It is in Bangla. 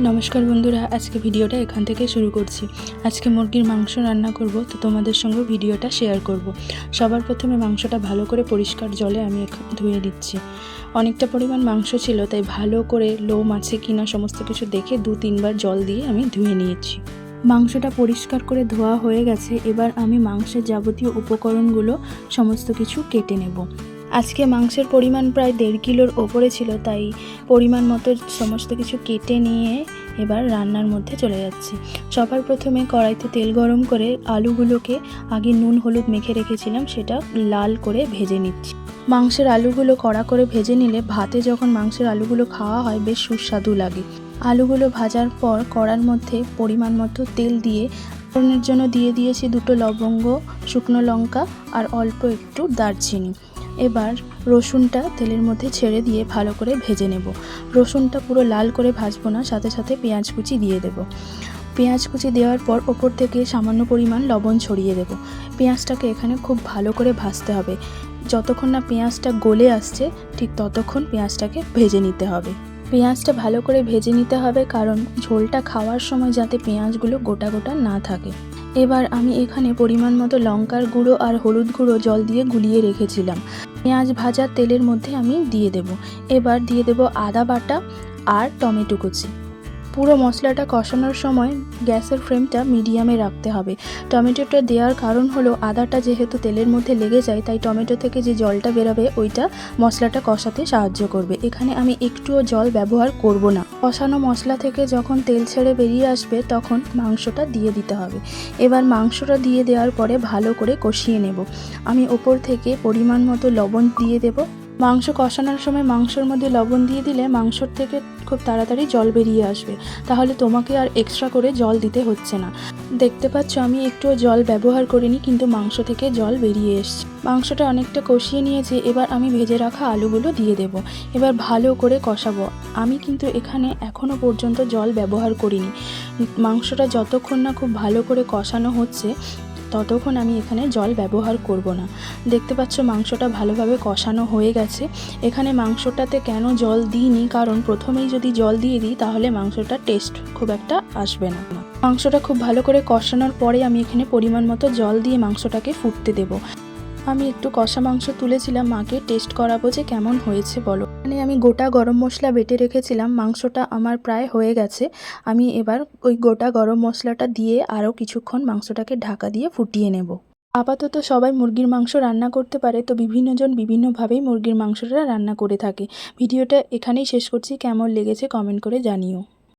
নমস্কার বন্ধুরা, আজকে ভিডিওটা এখান থেকে শুরু করছি। আজকে মুরগির মাংস রান্না করব, তো তোমাদের সঙ্গে ভিডিওটা শেয়ার করব। সবার প্রথমে মাংসটা ভালো করে পরিষ্কার জলে আমি ধুয়ে দিচ্ছি অনেকটা পরিমাণ মাংস ছিল, তাই ভালো করে লোম আছে কিনা সমস্ত কিছু দেখে দু তিনবার জল দিয়ে আমি ধুয়ে নিয়েছি। মাংসটা পরিষ্কার করে ধোয়া হয়ে গেছে, এবার আমি মাংসের যাবতীয় উপকরণগুলো সমস্ত কিছু কেটে নেব। আজকে মাংসের পরিমাণ প্রায় দেড় কিলোর ওপরে ছিল, তাই পরিমাণ মতো সমস্ত কিছু কেটে নিয়ে এবার রান্নার মধ্যে চলে যাচ্ছি। সবার প্রথমে কড়াইতে তেল গরম করে আলুগুলোকে আগে নুন, হলুদ মেখে রেখেছিলাম, সেটা লাল করে ভেজে নিচ্ছি। মাংসের আলুগুলো কড়া করে ভেজে নিলে ভাতে যখন মাংসের আলুগুলো খাওয়া হয়, বেশ সুস্বাদু লাগে। আলুগুলো ভাজার পর কড়ার মধ্যে পরিমাণ মতো তেল দিয়ে ফোড়নের জন্য দিয়ে দিয়েছি দুটো লবঙ্গ, শুকনো লঙ্কা আর অল্প একটু দারচিনি। এবার রসুনটা তেলের মধ্যে ছেড়ে দিয়ে ভালো করে ভেজে নেব। রসুনটা পুরো লাল করে ভাজবো না, সাথে সাথে পেঁয়াজ কুচি দিয়ে দেব। পেঁয়াজ কুচি দেওয়ার পর ওপর থেকে সামান্য পরিমাণ লবণ ছড়িয়ে দেব। পেঁয়াজটাকে এখানে খুব ভালো করে ভাজতে হবে। যতক্ষণ না পেঁয়াজটা গলে আসছে, ঠিক ততক্ষণ পেঁয়াজটাকে ভেজে নিতে হবে। পেঁয়াজটা ভালো করে ভেজে নিতে হবে, কারণ ঝোলটা খাওয়ার সময় যাতে পেঁয়াজগুলো গোটা গোটা না থাকে। এবার আমি এখানে পরিমাণ মতো লঙ্কার গুঁড়ো আর হলুদ গুঁড়ো জল দিয়ে গুলিয়ে রেখেছিলাম। পেঁয়াজ ভাজা তেলের মধ্যে আমি দিয়ে দেব। এবার দিয়ে দেব আদা বাটা আর টমেটো কুচি। পুরো মশলাটা কষানোর সময় গ্যাসের ফ্লেমটা মিডিয়ামে রাখতে হবে। টমেটোটা দেওয়ার কারণ হলো আদাটা যেহেতু তেলের মধ্যে লেগে যায়, তাই টমেটো থেকে যে জলটা বেরোবে, ওইটা মশলাটা কষাতে সাহায্য করবে। এখানে আমি একটুও জল ব্যবহার করব না। কষানো মশলা থেকে যখন তেল ছেড়ে বেরিয়ে আসবে, তখন মাংসটা দিয়ে দিতে হবে। এবার মাংসটা দিয়ে দেওয়ার পরে ভালো করে কষিয়ে নেব। আমি ওপর থেকে পরিমাণ মতো লবণ দিয়ে দেব। মাংস কষানোর সময় মাংসর মধ্যে লবণ দিয়ে দিলে মাংসর থেকে খুব তাড়াতাড়ি জল বেরিয়ে আসবে। তাহলে তোমাকে আর এক্সট্রা করে জল দিতে হচ্ছে না। দেখতে পাচ্ছ, আমি একটুও জল ব্যবহার করিনি, কিন্তু মাংস থেকে জল বেরিয়ে এসছে। মাংসটা অনেকটা কষিয়ে নিয়েছি, এবার আমি ভেজে রাখা আলুগুলো দিয়ে দেব। এবার ভালো করে কষাবো। আমি কিন্তু এখানে এখনও পর্যন্ত জল ব্যবহার করিনি। মাংসটা যতক্ষণ না খুব ভালো করে কষানো হচ্ছে, ততক্ষণ আমি এখানে জল ব্যবহার করব না। দেখতে পাচ্ছ মাংসটা ভালোভাবে কষানো হয়ে গেছে। এখানে মাংসটাতে কেন জল দিইনি? কারণ প্রথমেই যদি জল দিয়ে দিই, তাহলে মাংসটা টেস্ট খুব একটা আসবে না। মাংসটা খুব ভালো করে কষানোর পরে আমি এখানে পরিমাণ মতো জল দিয়ে মাংসটাকে ফুটতে দেবো। আমি একটু কষা মাংস তুলেছিলাম, মাকে টেস্ট করাবো যে কেমন হয়েছে, বলো। মানে আমি গোটা গরম মশলা বেটে রেখেছিলাম, মাংসটা আমার প্রায় হয়ে গেছে। আমি এবার ওই গোটা গরম মশলাটা দিয়ে আরও কিছুক্ষণ মাংসটাকে ঢাকা দিয়ে ফুটিয়ে নেব। আপাতত সবাই মুরগির মাংস রান্না করতে পারে, তো বিভিন্নজন বিভিন্নভাবেই মুরগির মাংসটা রান্না করে থাকে। ভিডিওটা এখানেই শেষ করছি, কেমন লেগেছে কমেন্ট করে জানিও।